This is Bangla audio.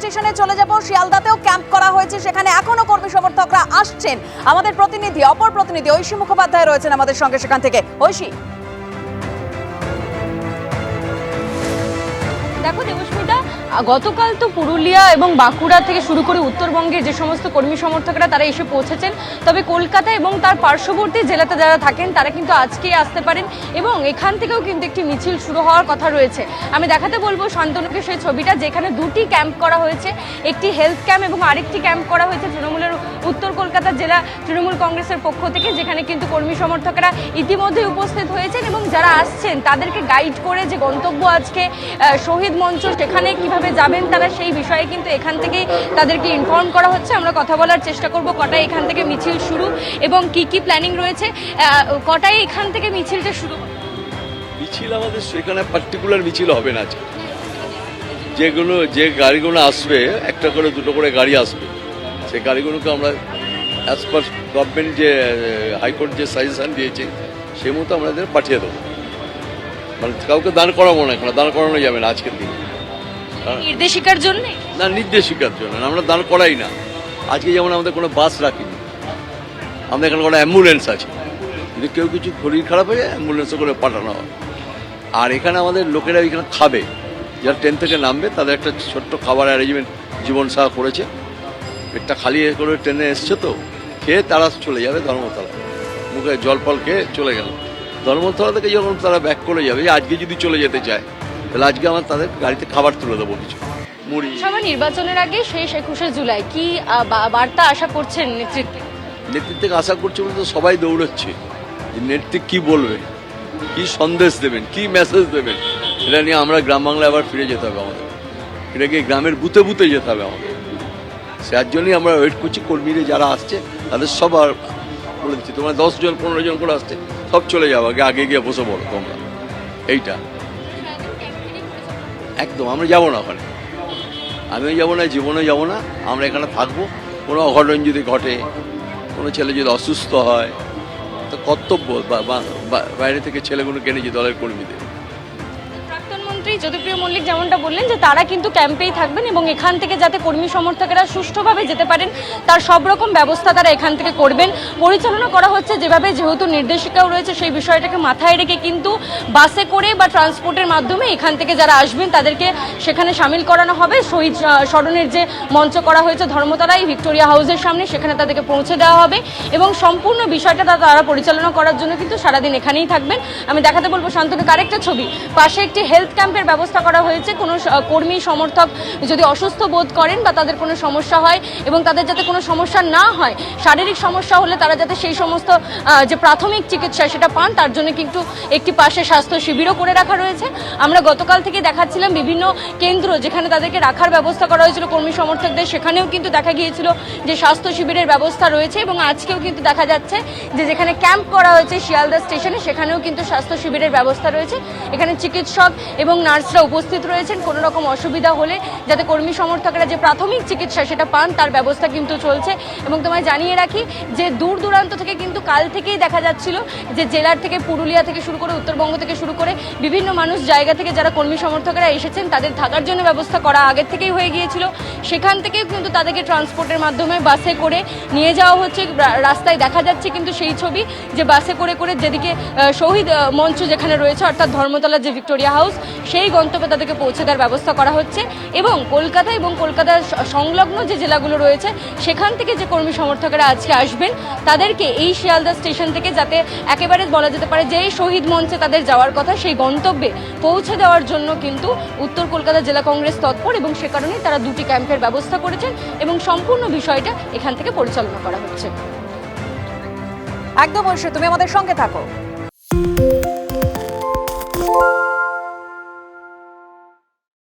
স্টেশনে চলে যাব। শিয়ালদাতেও ক্যাম্প করা হয়েছে। সেখানে এখনও কর্মী সমর্থকরা আসছেন। আমাদের প্রতিনিধি, অপর প্রতিনিধি ঐশী মুখোপাধ্যায় রয়েছেন আমাদের সঙ্গে সেখান থেকে। ঐশী। দেখো দেবস্মিতা গতকাল তো পুরুলিয়া এবং বাঁকুড়া থেকে শুরু করে উত্তরবঙ্গের যে সমস্ত কর্মী সমর্থকরা তারা এসে পৌঁছেছেন, তবে কলকাতা এবং তার পার্শ্ববর্তী জেলাতে যারা থাকেন, তারা কিন্তু আজকেই আসতে পারেন এবং এখান থেকেও কিন্তু একটি মিছিল শুরু হওয়ার কথা রয়েছে। আমি দেখাতে বলব শান্তনুকে সেই ছবিটা, যেখানে দুটি ক্যাম্প করা হয়েছে, একটি হেলথ ক্যাম্প এবং আরেকটি ক্যাম্প করা হয়েছে তৃণমূলের উত্তর কলকাতা জেলা তৃণমূল কংগ্রেসের পক্ষ থেকে, যেখানে কিন্তু কর্মী সমর্থকরা ইতিমধ্যে উপস্থিত হয়েছেন এবং যারা আসছেন, তাদেরকে গাইড করে যে গন্তব্য আজকে শহীদ মঞ্চ, সেখানে কীভাবে যাবেন তারা সেই বিষয়ে কিন্তু এখান থেকেই তাদেরকে ইনফর্ম করা হচ্ছে। আমরা কথা বলার চেষ্টা করব কটায় এখান থেকে মিছিল শুরু এবং কি কি প্ল্যানিং রয়েছে। কটায় এখান থেকে মিছিলটা শুরু? মিছিল আমাদের সেখানে পার্টিকুলার মিছিল হবে না যেগুলো যে গাড়িগুলো আসবে, একটা করে, দুটো করে গাড়ি আসবে। সেই গাড়িগুলোকে আমরা অ্যাজ পার গভর্নমেন্ট যে হাইকোর্ট যে সাজেশন দিয়েছে সেই মতো আমাদের পাঠিয়ে দেবো। মানে কাউকে দান করাবো না এখানে দান করানো যাবে না আজকের দিনে। কারণ- নির্দেশিকার জন্য? না নির্দেশিকার জন্য আমরা দান করাই না। আজকে যেমন আমাদের কোনো বাস রাখিনি আমাদের এখানে কোনো অ্যাম্বুলেন্স আছে। যদি কেউ কিছু শরীর খারাপ হয়ে যায় অ্যাম্বুলেন্সে করে পাঠানো হয়। আর এখানে আমাদের লোকেরা এখানে খাবে। যারা ট্রেন থেকে নামবে তাদের একটা ছোট্ট খাবার অ্যারেঞ্জমেন্ট জীবন সাহা করেছে। পেটটা খালি করে ট্রেনে এসছে তো খেয়ে তারা চলে যাবে ধর্মতলা মুখে জল ফল খেয়ে চলে গেল। ধর্মতলা থেকে যখন তারা ব্যাক করে যাবে আজকে যদি চলে যেতে চায় তাহলে আজকে আমার তাদের গাড়িতে খাবার তুলে দেবো কিছু। মুড়ি। সভা নির্বাচনের আগে শেষ একুশে জুলাই কি বার্তা আশা করছেন নেতৃত্বে? নেতৃত্বকে আশা করছে বলে তো সবাই দৌড়চ্ছে। যে নেতৃত্ব কি বলবে? কি সন্দেশ দেবেন? কি মেসেজ দেবেন? এটা নিয়ে আমরা গ্রাম বাংলায় আবার ফিরে যেতে হবে আমাদের। এটা গিয়ে গ্রামের বুথে বুথে যেতে হবে আমাদের। যার জন্যই আমরা ওয়েট করছি। কর্মীরা যারা আসছে তাদের সবার বলে দিচ্ছি। তোমরা দশ জন পনেরো জন করে আসছে। সব চলে যাব আগে আগে গিয়ে বসে পড়ো তোমরা। এইটা। একদম, আমরা যাব না ওখানে। আমিও যাব না জীবনে যাব না, আমরা এখানে থাকব। কোনো অঘটন যদি ঘটে, কোনো ছেলে যদি অসুস্থ হয়, তো কর্তব্য বাইরে থেকে ছেলেগুলো কেনেছি দলের কর্মীদের। মন্ত্রী জ্যোতিপ্রিয় মল্লিক যেমনটা বললেন যে তারা কিন্তু ক্যাম্পেই থাকবেন এবং এখান থেকে যাতে কর্মী সমর্থকেরা সুষ্ঠুভাবে যেতে পারেন, তার সব রকম ব্যবস্থা তারা এখান থেকে করবেন। পরিচালনা করা হচ্ছে যেভাবে যেহেতু নির্দেশিকাও রয়েছে সেই বিষয়টাকে মাথায় রেখে কিন্তু বাসে করে বা ট্রান্সপোর্টের মাধ্যমে এখান থেকে যারা আসবেন তাদেরকে সেখানে সামিল করানো হবে। শহীদ স্মরণের যে মঞ্চ করা হয়েছে ধর্মতলায় ভিক্টোরিয়া হাউসের সামনে সেখানে তাদেরকে পৌঁছে দেওয়া হবে এবং সম্পূর্ণ বিষয়টা তারা পরিচালনা করার জন্য কিন্তু সারাদিন এখানেই থাকবেন। আমি দেখাতে বলব শান্তনুকে আরেকটা ছবি। পাশে একটি হেলথ ক্যাম্পের ব্যবস্থা করা হয়েছে। কোনো কর্মী, সমর্থক যদি অসুস্থ বোধ করেন বা তাদের কোনো সমস্যা হয় এবং তাদের যাতে কোনো সমস্যা না হয়, শারীরিক সমস্যা হলে তারা যাতে সেই সমস্ত যে প্রাথমিক চিকিৎসা সেটা পান, তার জন্য কিন্তু একটি পাশে স্বাস্থ্য শিবিরও করে রাখা রয়েছে। আমরা গতকাল থেকে দেখাচ্ছিলাম বিভিন্ন কেন্দ্র যেখানে তাদেরকে রাখার ব্যবস্থা করা হয়েছিল, কর্মী সমর্থকদের। সেখানেও কিন্তু দেখা গিয়েছিল যে স্বাস্থ্য শিবিরের ব্যবস্থা রয়েছে এবং আজকেও কিন্তু দেখা যাচ্ছে যে যেখানে ক্যাম্প করা হয়েছে শিয়ালদা স্টেশনে, সেখানেও কিন্তু স্বাস্থ্য শিবিরের ব্যবস্থা রয়েছে। এখানে চিকিৎসক এবং নার্সরা উপস্থিত রয়েছেন কোনো রকম অসুবিধা হলে যাতে কর্মী সমর্থকরা যে প্রাথমিক চিকিৎসা সেটা পান, তার ব্যবস্থা কিন্তু চলছে। এবং তোমায় জানিয়ে রাখি যে দূর দূরান্ত থেকে কিন্তু কাল থেকেই দেখা যাচ্ছিল যে জেলার থেকে পুরুলিয়া থেকে শুরু করে উত্তরবঙ্গ থেকে শুরু করে বিভিন্ন মানুষ জায়গা থেকে যারা কর্মী সমর্থকরা এসেছেন, তাদের থাকার জন্য ব্যবস্থা করা আগের থেকেই হয়ে গিয়েছিল। সেখান থেকেও কিন্তু তাদেরকে ট্রান্সপোর্টের মাধ্যমে বাসে করে নিয়ে যাওয়া হচ্ছে। রাস্তায় দেখা যাচ্ছে কিন্তু সেই ছবি যে বাসে করে করে যেদিকে শহীদ মঞ্চ যেখানে রয়েছে, অর্থাৎ ধর্মতলার যে ভিক্টোরিয়া হাউস সেই গন্তব্যে তাদেরকে পৌঁছে দেওয়ার ব্যবস্থা করা হচ্ছে এবং কলকাতা এবং কলকাতার সংলগ্ন যে জেলাগুলো রয়েছে, সেখান থেকে যে কর্মী সমর্থকরা আজকে আসবেন, তাদেরকে এই শিয়ালদা স্টেশন থেকে যাতে একেবারে বলা যেতে পারে যে শহীদ মঞ্চে তাদের যাওয়ার কথা, সেই গন্তব্যে পৌঁছে দেওয়ার জন্য কিন্তু উত্তর কলকাতা জেলা কংগ্রেস তৎপর এবং সে কারণেই তারা দুটি ক্যাম্পের ব্যবস্থা করেছেন এবং সম্পূর্ণ বিষয়টা এখান থেকে পরিচালনা করা হচ্ছে। একদম ঐশী তুমি আমাদের সঙ্গে থাকো।